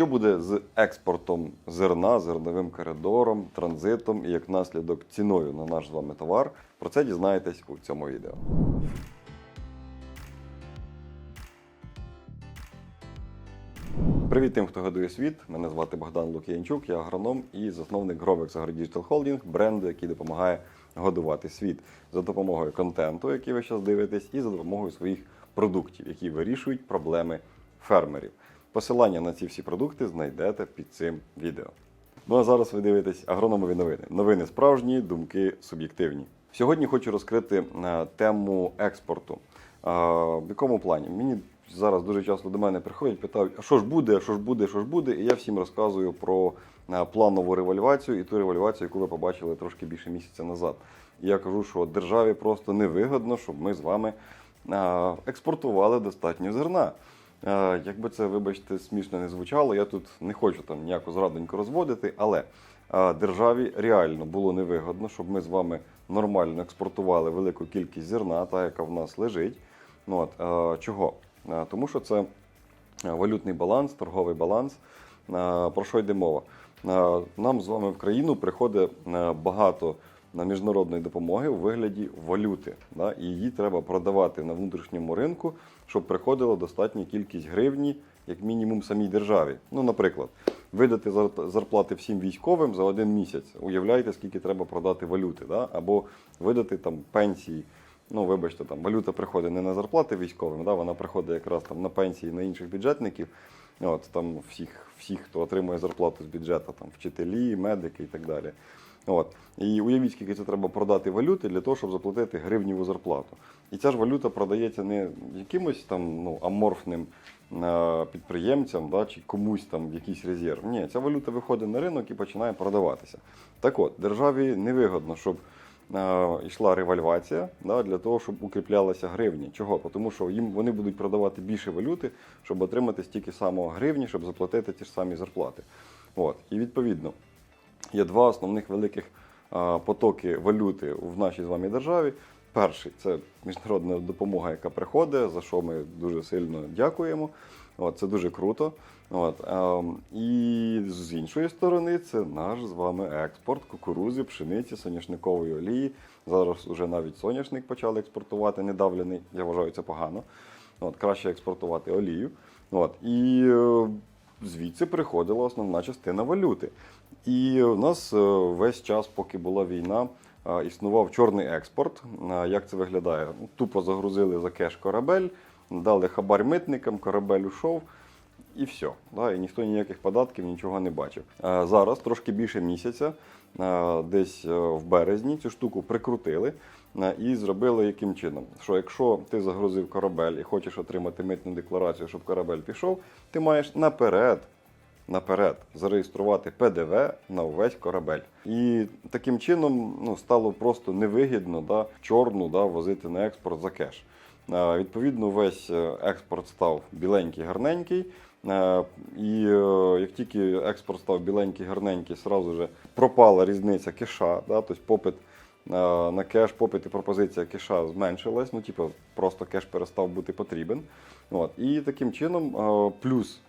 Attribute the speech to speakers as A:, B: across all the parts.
A: Що буде з експортом зерна, зерновим коридором, транзитом і як наслідок ціною на наш з вами товар? Про це дізнаєтесь у цьому відео. Привіт тим, хто годує світ. Мене звати Богдан Лук'янчук, я агроном і засновник Grovex AgroDigital Holding, бренду, який допомагає годувати світ за допомогою контенту, який ви зараз дивитесь, і за допомогою своїх продуктів, які вирішують проблеми фермерів. Посилання на ці всі продукти знайдете під цим відео. Ну а зараз ви дивитесь агрономові новини. Новини справжні, думки суб'єктивні. Сьогодні хочу розкрити е, тему експорту. В якому плані? Мені зараз дуже часто до мене приходять, питають, а що ж буде, що ж буде, що ж буде? І я всім розказую про е, планову револьвацію і ту револьвацію, яку ви побачили трошки більше місяця назад. І я кажу, що державі просто невигодно, щоб ми з вами е, експортували достатньо зерна. Е, Якби це, вибачте, смішно не звучало, я тут не хочу там ніяку зрадоньку розводити, але е, державі реально було невигодно, щоб ми з вами нормально експортували велику кількість зерна, та яка в нас лежить. Ну, от, е, чого? Тому що це валютний баланс, торговий баланс. Про що йде мова? Нам з вами в країну приходить багато на міжнародної допомоги у вигляді валюти. Да? І її треба продавати на внутрішньому ринку, щоб приходила достатня кількість гривні, як мінімум, самій державі. Ну, наприклад, видати зарплати всім військовим за один місяць. Уявляєте, скільки треба продати валюти, да? або видати там пенсії. Ну, вибачте, там валюта приходить не на зарплати військовим, да? вона приходить якраз там на пенсії на інших бюджетників. От там всіх, всіх, хто отримує зарплату з бюджету, там вчителі, медики і так далі. От. І уявіть, скільки це треба продати валюти для того, щоб заплатити гривневу зарплату. І ця ж валюта продається не якимось там ну, аморфним е, підприємцям да, чи комусь там в якийсь резерв. Ні, ця валюта виходить на ринок і починає продаватися. Так от, державі невигодно, щоб е, йшла револьвація да, для того, щоб укріплялася гривня. Чого? Тому що їм вони будуть продавати більше валюти, щоб отримати стільки самого гривні, щоб заплатити ті ж самі зарплати. От. І відповідно є два основних великих потоки валюти в нашій з вами державі. Перший це міжнародна допомога, яка приходить, за що ми дуже сильно дякуємо. От, це дуже круто. От, ем, і з іншої сторони, це наш з вами експорт кукурузи, пшениці, соняшникової олії. Зараз вже навіть соняшник почали експортувати, недавлений. Я вважаю, це погано. От, краще експортувати олію. От, і е, звідси приходила основна частина валюти. І у нас е, весь час, поки була війна, е, існував чорний експорт. Е, Як це виглядає? Ну, Тупо загрузили за кеш корабель, дали хабар митникам, корабель ушов. І все. Да, і ніхто ніяких податків, нічого не бачив. Зараз трошки більше місяця, десь в березні, цю штуку прикрутили і зробили яким чином? Що якщо ти загрузив корабель і хочеш отримати митну декларацію, щоб корабель пішов, ти маєш наперед. Наперед зареєструвати ПДВ на увесь корабель. І таким чином ну, стало просто невигідно да, чорну да, возити на експорт за кеш. Е, Відповідно, весь е, експорт став біленький, гарненький. Е, І як тільки експорт став біленький, гарненький, сразу же пропала різниця кеша. Да, тобто попит на кеш, попит і пропозиція кеша зменшилась. Ну, типу, просто кеш перестав бути потрібен. От. І таким чином, плюс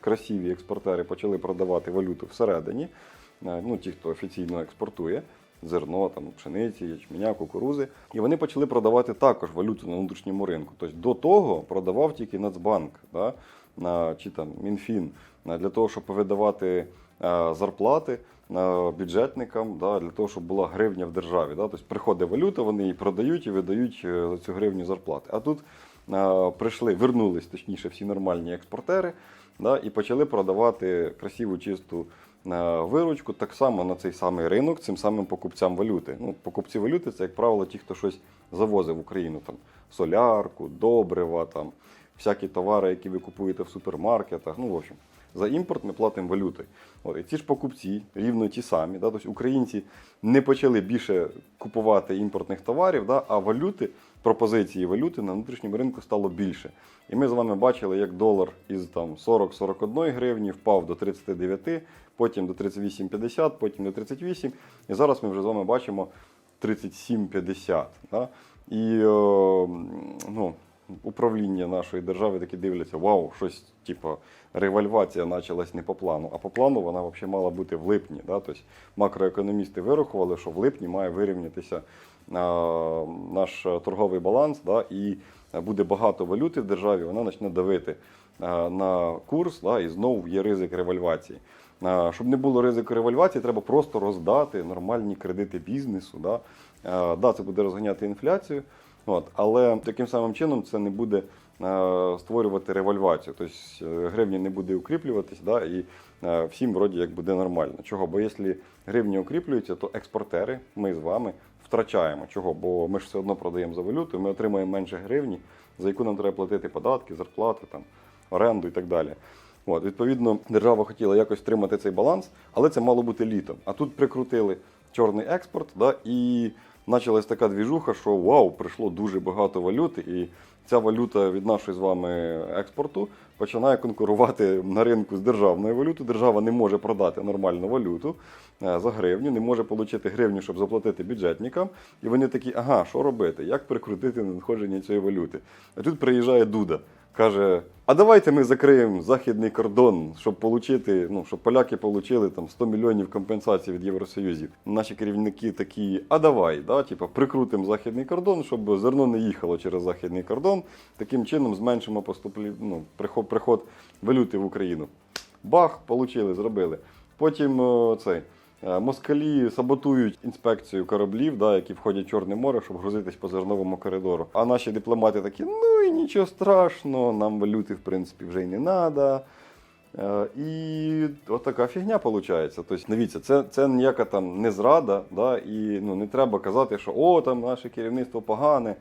A: красиві експортери почали продавати валюту всередині. Е, Ну, ті, хто офіційно експортує зерно, там, пшениці, ячменя, кукурузи. І вони почали продавати також валюту на внутрішньому ринку. Тобто до того продавав тільки Нацбанк да, чи там Мінфін для того, щоб видавати е, зарплати е, бюджетникам, да, для того, щоб була гривня в державі. Да. Тобто приходить валюта, вони її продають і видають е, за цю гривню зарплати. А тут е, прийшли, вернулись точніше всі нормальні експортери да, і почали продавати красиву чисту виручку так само на цей самий ринок цим самим покупцям валюти. Ну, покупці валюти це, як правило, ті, хто щось завозив в Україну, там солярку, добрива, там, всякі товари, які ви купуєте в супермаркетах. Ну, в общем, за імпорт ми платимо валютою. От, і ці ж покупці, рівно ті самі. Да? Тобто українці не почали більше купувати імпортних товарів, да? а валюти, пропозиції валюти на внутрішньому ринку стало більше. І ми з вами бачили, як долар із там 40-41 гривні впав до 39, потім до 38,50, потім до 38. І зараз ми вже з вами бачимо 37,50. Да? І о, ну, управління нашої держави такі дивляться, вау, щось типу револьвація почалась не по плану. А по плану вона взагалі мала бути в липні. Да? Тобто макроекономісти вирахували, що в липні має вирівнятися наш торговий баланс, да? і буде багато валюти в державі, вона почне давити на курс, да? і знову є ризик револьвації. А, Щоб не було ризику револьвації, треба просто роздати нормальні кредити бізнесу. Да? Да, це буде розганяти інфляцію, от, але таким самим чином це не буде е, створювати револьвацію. Тобто е, гривня не буде укріплюватись, да, і е, всім вроді як буде нормально. Чого? Бо якщо гривня укріплюється, то експортери, ми з вами втрачаємо. Чого? Бо ми ж все одно продаємо за валюту, ми отримуємо менше гривні, за яку нам треба платити податки, зарплати, там, оренду і так далі. От, відповідно, держава хотіла якось тримати цей баланс, але це мало бути літом. А тут прикрутили чорний експорт, да, і почалась така двіжуха, що вау, прийшло дуже багато валюти, і ця валюта від нашої з вами експорту починає конкурувати на ринку з державною валютою. Держава не може продати нормальну валюту е, за гривню, не може отримати гривню, щоб заплатити бюджетникам. І вони такі, ага, що робити? Як прикрутити надходження цієї валюти? А тут приїжджає Дуда. Каже, а давайте ми закриємо західний кордон, щоб получити, ну щоб поляки отримали там 100 мільйонів компенсацій від Євросоюзу. Наші керівники такі, а давай, да, типу, прикрутимо західний кордон, щоб зерно не їхало через західний кордон. Таким чином зменшимо поступлі, ну, приход, приход валюти в Україну. Бах, получили, зробили. Потім цей. Е, Москалі саботують інспекцію кораблів, да, які входять в Чорне море, щоб грузитись по зерновому коридору. А наші дипломати такі, ну і нічого страшного, нам валюти в принципі вже й не треба. І от така фігня виходить. Тобто, дивіться, це, це ніяка там не зрада, да, і ну, не треба казати, що о, там наше керівництво погане.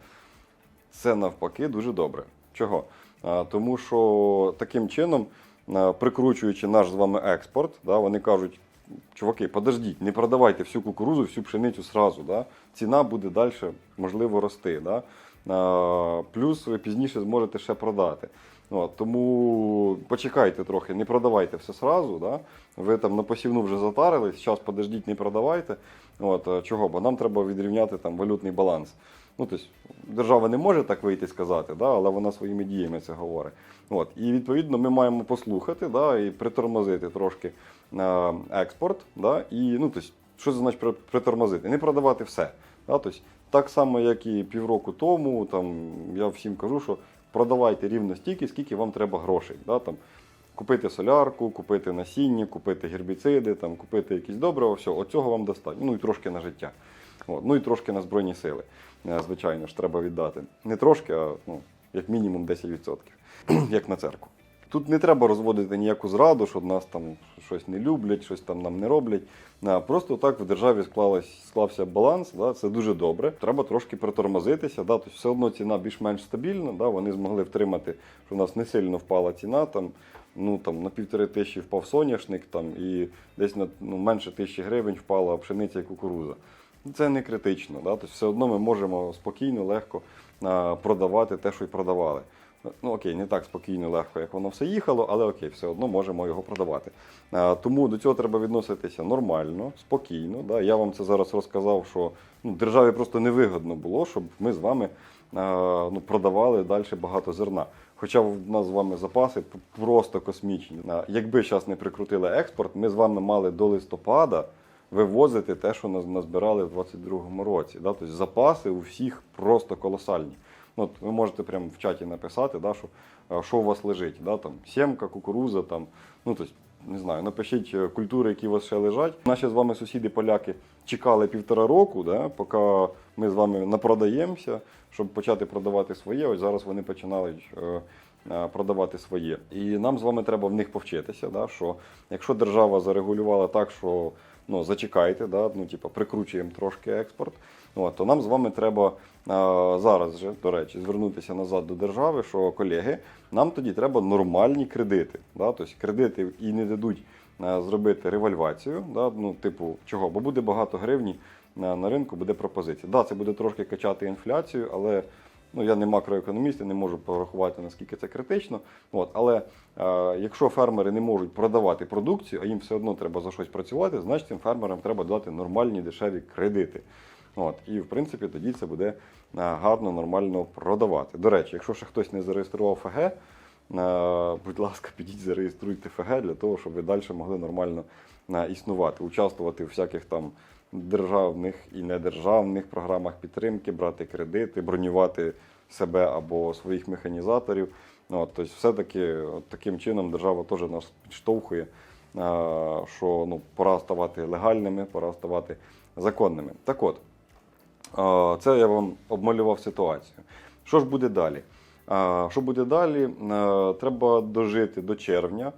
A: Це навпаки дуже добре. Чого? Тому що таким чином, прикручуючи наш з вами експорт, да, вони кажуть, чуваки, подождіть, не продавайте всю кукурузу, всю пшеницю сразу. Да? Ціна буде далі, можливо, рости. Да? Плюс ви пізніше зможете ще продати. От, тому почекайте трохи, не продавайте все сразу. Да? Ви там на посівну вже затарились, зараз подождіть, не продавайте. От, чого? Бо нам треба відрівняти там валютний баланс. Ну, тобто, держава не може так вийти і сказати, да, але вона своїми діями це говорить. От, і відповідно ми маємо послухати да, і притормозити трошки експорт. Да, і, ну, тобто, що це значить притормозити? Не продавати все. Да, тобто, так само, як і півроку тому, там, я всім кажу, що продавайте рівно стільки, скільки вам треба грошей. Да, там, Купити солярку, купити насіння, купити гербіциди, там, купити якісь добрива, все, оцього вам достатньо. Ну і трошки на життя. От. Ну і трошки на Збройні сили, Е, звичайно ж, треба віддати. Не трошки, а ну, як мінімум 10%, як на церкву. Тут не треба розводити ніяку зраду, що нас там щось не люблять, щось там нам не роблять. Просто так в державі склалась, склався баланс, да, це дуже добре. Треба трошки притормозитися. Да, тобто все одно ціна більш-менш стабільна. Да, вони змогли втримати, що у нас не сильно впала ціна. Там, ну, там, на півтори тисячі впав соняшник, там, і десь на ну, менше тисячі гривень впала пшениця і кукуруза. Це не критично. Да? Тобто все одно ми можемо спокійно, легко продавати те, що й продавали. Ну окей, не так спокійно, легко, як воно все їхало, але окей, все одно можемо його продавати. А, тому до цього треба відноситися нормально, спокійно. Да? Я вам це зараз розказав, що ну, державі просто невигодно було, щоб ми з вами а, ну, продавали далі багато зерна. Хоча в нас з вами запаси просто космічні. Якби зараз не прикрутили експорт, ми з вами мали до листопада вивозити те, що нас назбирали в 22-му році. Да? Тобто запаси у всіх просто колосальні. Ну, От ви можете прямо в чаті написати, да, що, е, що у вас лежить. Да? Там, сімка, кукуруза, там, ну, тобто, не знаю, напишіть е, культури, які у вас ще лежать. Наші з вами сусіди поляки чекали півтора року, да, поки ми з вами напродаємося, щоб почати продавати своє. Ось зараз вони починають е, продавати своє. І нам з вами треба в них повчитися, да, що якщо держава зарегулювала так, що ну, зачекайте, да, ну, типу, прикручуємо трошки експорт, от, то нам з вами треба а, зараз же, до речі, звернутися назад до держави, що колеги, нам тоді треба нормальні кредити. Да, тобто кредити і не дадуть а, зробити револьвацію, да, ну, типу, чого? Бо буде багато гривні на, на ринку, буде пропозиція. Да, це буде трошки качати інфляцію, але Ну, я не макроекономіст, я не можу порахувати, наскільки це критично. От, але е, якщо фермери не можуть продавати продукцію, а їм все одно треба за щось працювати, значить цим фермерам треба дати нормальні дешеві кредити. От, і в принципі тоді це буде е, гарно, нормально продавати. До речі, якщо ще хтось не зареєстрував ФГ, е, будь ласка, підіть зареєструйте ФГ для того, щоб ви далі могли нормально е, існувати, участвувати у всяких там державних і недержавних програмах підтримки, брати кредити, бронювати себе або своїх механізаторів. Ну, тобто, все-таки от таким чином держава теж нас підштовхує, що ну, пора ставати легальними, пора ставати законними. Так от, це я вам обмалював ситуацію. Що ж буде далі? Що буде далі? Треба дожити до червня.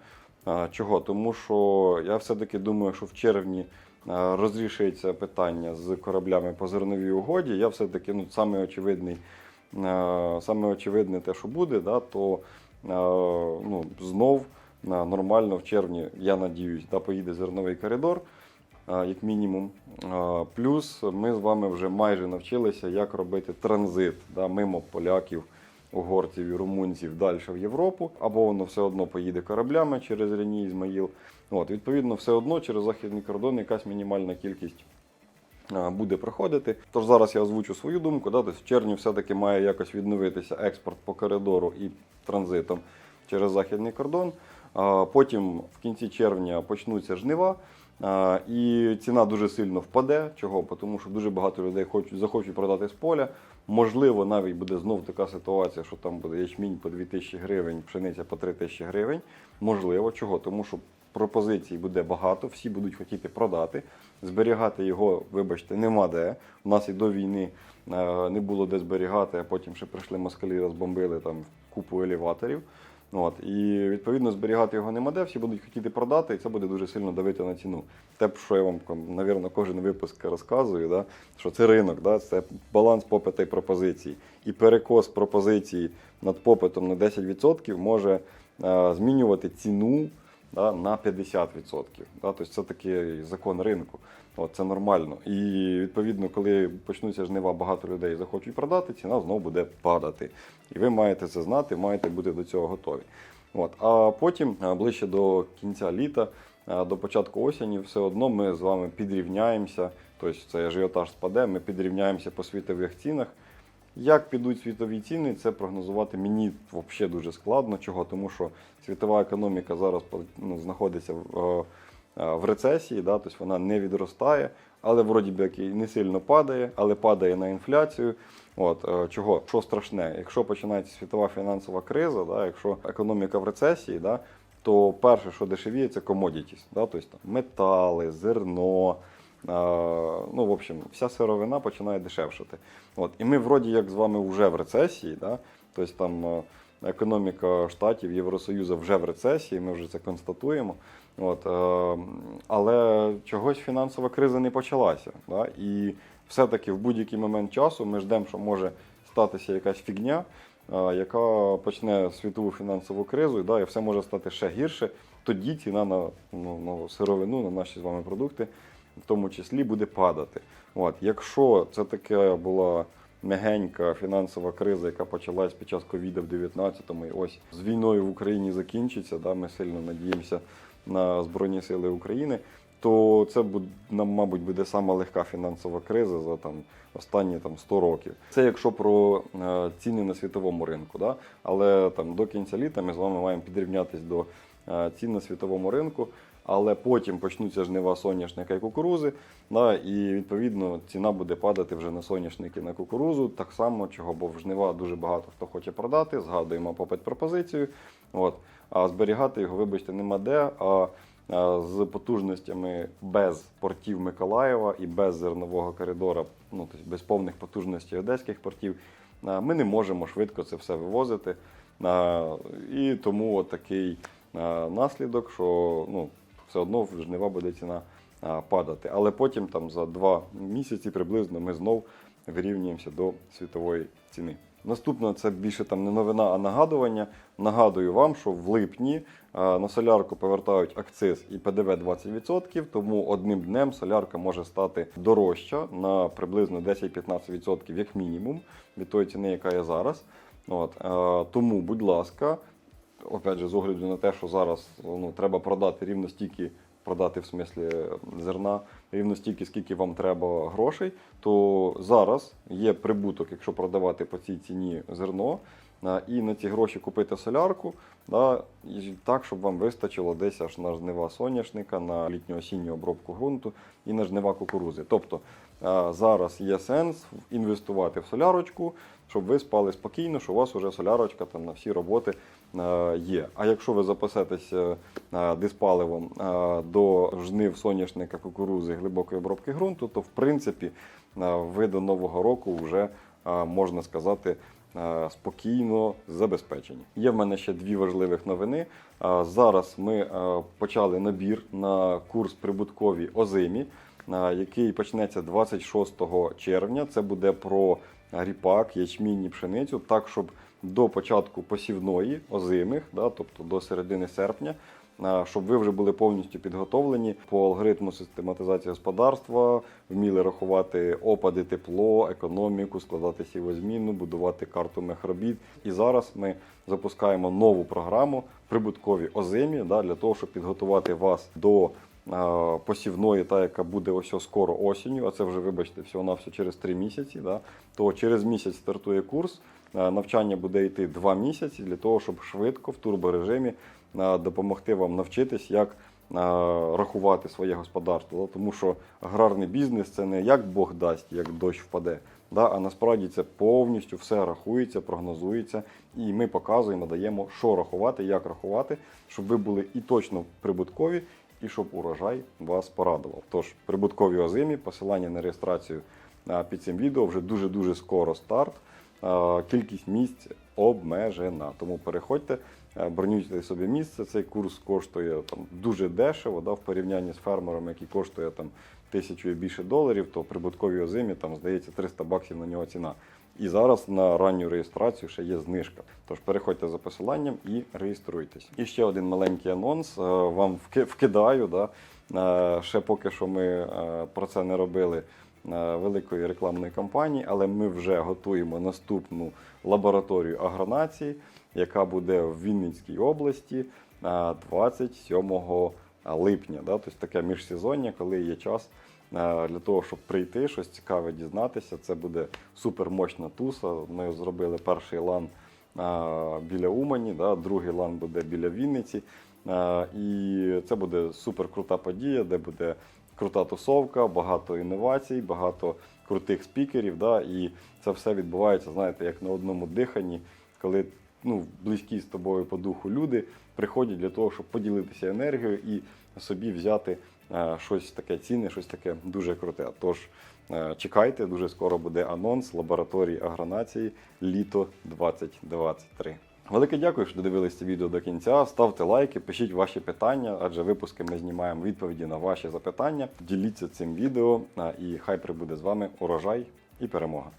A: Чого? Тому що я все-таки думаю, що в червні е, розрішиться питання з кораблями по зерновій угоді. Я все-таки ну, саме очевидний, е, саме очевидне те, що буде, да, то е, ну, знов нормально в червні, я надіюсь, да, поїде зерновий коридор, як мінімум. Плюс ми з вами вже майже навчилися, як робити транзит да, мимо поляків, угорців і румунців далі в Європу, або воно все одно поїде кораблями через Рені Ізмаїл. От, відповідно, все одно через західний кордон якась мінімальна кількість буде проходити. Тож зараз я озвучу свою думку. Да, тобто в червні все-таки має якось відновитися експорт по коридору і транзитом через західний кордон. Потім в кінці червня почнуться жнива. І ціна дуже сильно впаде. Чого? Тому що дуже багато людей хочуть, захочуть продати з поля. Можливо, навіть буде знов така ситуація, що там буде ячмінь по 2000 гривень, пшениця по 3000 гривень. Можливо, чого? Тому що пропозицій буде багато, всі будуть хотіти продати. Зберігати його, вибачте, нема де. У нас і до війни е, не було де зберігати, а потім ще прийшли москалі, розбомбили там купу елеваторів. От, і відповідно зберігати його нема де, всі будуть хотіти продати, і це буде дуже сильно давити на ціну. Те, що я вам, навірно, кожен випуск розказую, да, що це ринок, да, це баланс попиту і пропозиції. І перекос пропозиції над попитом на 10% може е, змінювати ціну да, на 50%. Да, тобто це такий закон ринку. От, це нормально. І відповідно, коли почнуться жнива, багато людей захочуть продати, ціна знову буде падати. І ви маєте це знати, маєте бути до цього готові. От. А потім, ближче до кінця літа, до початку осені, все одно ми з вами підрівняємося. Тобто цей ажіотаж спаде, ми підрівняємося по світових цінах. Як підуть світові ціни, це прогнозувати мені взагалі дуже складно. Чого? Тому що світова економіка зараз ну, знаходиться в, е, е, в рецесії, да? тобто вона не відростає, але вроді би і не сильно падає, але падає на інфляцію. От е, чого? Що страшне? Якщо починається світова фінансова криза, да? якщо економіка в рецесії, да? то перше, що дешевіє, це commodities, да? тобто там, метали, зерно. Ну, в общем, вся сировина починає дешевшати. От. І ми вроді як з вами вже в рецесії, да? тобто там е, економіка штатів Євросоюзу вже в рецесії, ми вже це констатуємо. От, е, але чогось фінансова криза не почалася. Да? І все-таки в будь-який момент часу ми ждемо, що може статися якась фігня, е, яка почне світову фінансову кризу, да? і все може стати ще гірше. Тоді ціна на, ну, на сировину, на наші з вами продукти в тому числі буде падати. От, якщо це така була м'ягенька фінансова криза, яка почалась під час ковіда в 19-му, і ось з війною в Україні закінчиться, да, ми сильно надіємося на Збройні Сили України, то це нам, мабуть, буде сама легка фінансова криза за там останні там 100 років. Це якщо про е, ціни на світовому ринку, да? але там до кінця літа ми з вами маємо підрівнятись до е, цін на світовому ринку. Але потім почнуться жнива соняшника і кукурузи, да, і відповідно ціна буде падати вже на соняшники на кукурузу. Так само, чого, бо в жнива дуже багато хто хоче продати, згадуємо попит пропозицію. От. А зберігати його, вибачте, нема де. А з потужностями без портів Миколаєва і без зернового коридора, ну тобто без повних потужностей одеських портів, ми не можемо швидко це все вивозити. І тому такий наслідок, що ну, все одно в жнива буде ціна падати. Але потім там за два місяці приблизно ми знов вирівнюємося до світової ціни. Наступне це більше там не новина, а нагадування. Нагадую вам, що в липні на солярку повертають акциз і ПДВ 20%, тому одним днем солярка може стати дорожча на приблизно 10-15% як мінімум від тої ціни, яка є зараз. От, тому, будь ласка, опять же, з огляду на те, що зараз ну, треба продати рівно стільки продати в смислі зерна рівно стільки, скільки вам треба грошей, то зараз є прибуток, якщо продавати по цій ціні зерно, і на ці гроші купити солярку, да, і так, щоб вам вистачило десь аж на жнива соняшника, на літньо-осінню обробку ґрунту і на жнива кукурузи. Тобто зараз є сенс інвестувати в солярочку, щоб ви спали спокійно, що у вас вже солярочка там на всі роботи є. А якщо ви запасетеся е, диспаливом е, до жнив соняшника, кукурузи, глибокої обробки ґрунту, то в принципі е, ви до нового року вже е, можна сказати. е, Спокійно забезпечені. Є в мене ще дві важливих новини. Е, Зараз ми е, почали набір на курс прибуткові озимі, е, який почнеться 26 червня. Це буде про ріпак, ячмінь і пшеницю, так щоб до початку посівної озимих, да, тобто до середини серпня, щоб ви вже були повністю підготовлені по алгоритму систематизації господарства, вміли рахувати опади, тепло, економіку, складати сівозміну, будувати карту мехробіт. І зараз ми запускаємо нову програму прибуткові озимі да, для того, щоб підготувати вас до посівної, та яка буде ось скоро осінню, а це вже, вибачте, всього на все через 3 місяці. Да, то через місяць стартує курс. А, Навчання буде йти 2 місяці для того, щоб швидко в турборежимі а, допомогти вам навчитись, як рахувати своє господарство. Тому що аграрний бізнес це не як Бог дасть, як дощ впаде. Да, а насправді це повністю все рахується, прогнозується, і ми показуємо, даємо, що рахувати, як рахувати, щоб ви були і точно прибуткові, і щоб урожай вас порадував. Тож прибуткові озимі, посилання на реєстрацію під цим відео вже дуже дуже скоро старт. А, Кількість місць обмежена. Тому переходьте, е, бронюйте собі місце. Цей курс коштує там дуже дешево, да, в порівнянні з фермером, який коштує там тисячу і більше доларів, то прибуткові озимі там здається 300 баксів на нього ціна. І зараз на ранню реєстрацію ще є знижка. Тож переходьте за посиланням і реєструйтесь. І ще один маленький анонс. е, Вам вки- вкидаю. Да? Е, Ще поки що ми е, про це не робили е, великої рекламної кампанії, але ми вже готуємо наступну лабораторію агронації, яка буде в Вінницькій області е, 27 липня. Тобто таке міжсезоння, коли є час е, для того, щоб прийти, щось цікаве дізнатися. Це буде супермощна туса. Ми зробили перший лан е, біля Умані, другий лан буде біля Вінниці. Е, І це буде суперкрута подія, де буде крута тусовка, багато інновацій, багато крутих спікерів. Да? І це все відбувається, знаєте, як на одному диханні, коли ну, близькі з тобою по духу люди приходять для того, щоб поділитися енергією і собі взяти е, щось таке цінне, щось таке дуже круте. Тож е, чекайте, дуже скоро буде анонс лабораторії агронації літо 2023. Велике дякую, що додивились це відео до кінця. Ставте лайки, пишіть ваші питання, адже випуски ми знімаємо відповіді на ваші запитання. Діліться цим відео і хай прибуде з вами урожай і перемога.